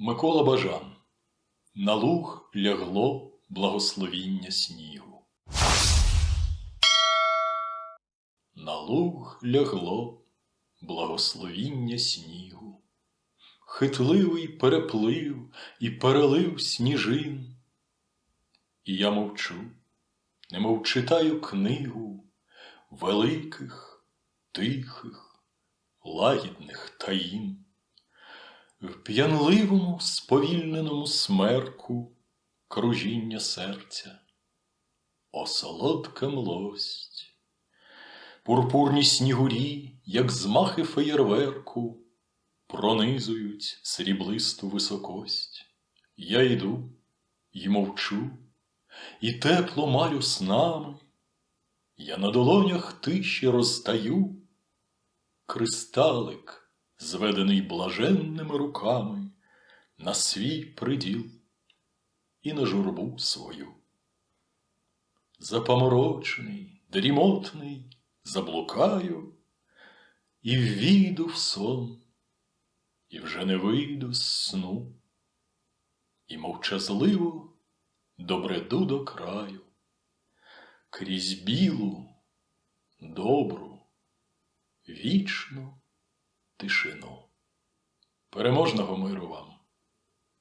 Микола Бажан На луг лягло благословіння снігу. На луг лягло благословіння снігу. Хитливий переплив і перелив сніжин. І я мовчу, немов читаю книгу великих, тихих, лагідних таїн. В п'янливому, сповільненому смерку кружіння серця, о солодка млость, пурпурні снігурі, як змахи феєрверку, пронизують сріблисту високость. Я йду й мовчу, і тепло малю снами, я на долонях тиші розтаю кристалик зведений блаженними руками на свій приділ і на журбу свою. Запаморочений, дрімотний, заблукаю і ввійду в сон, і вже не вийду з сну, і мовчазливо добреду до краю, крізь білу, добру, вічну тишину. Переможного миру вам!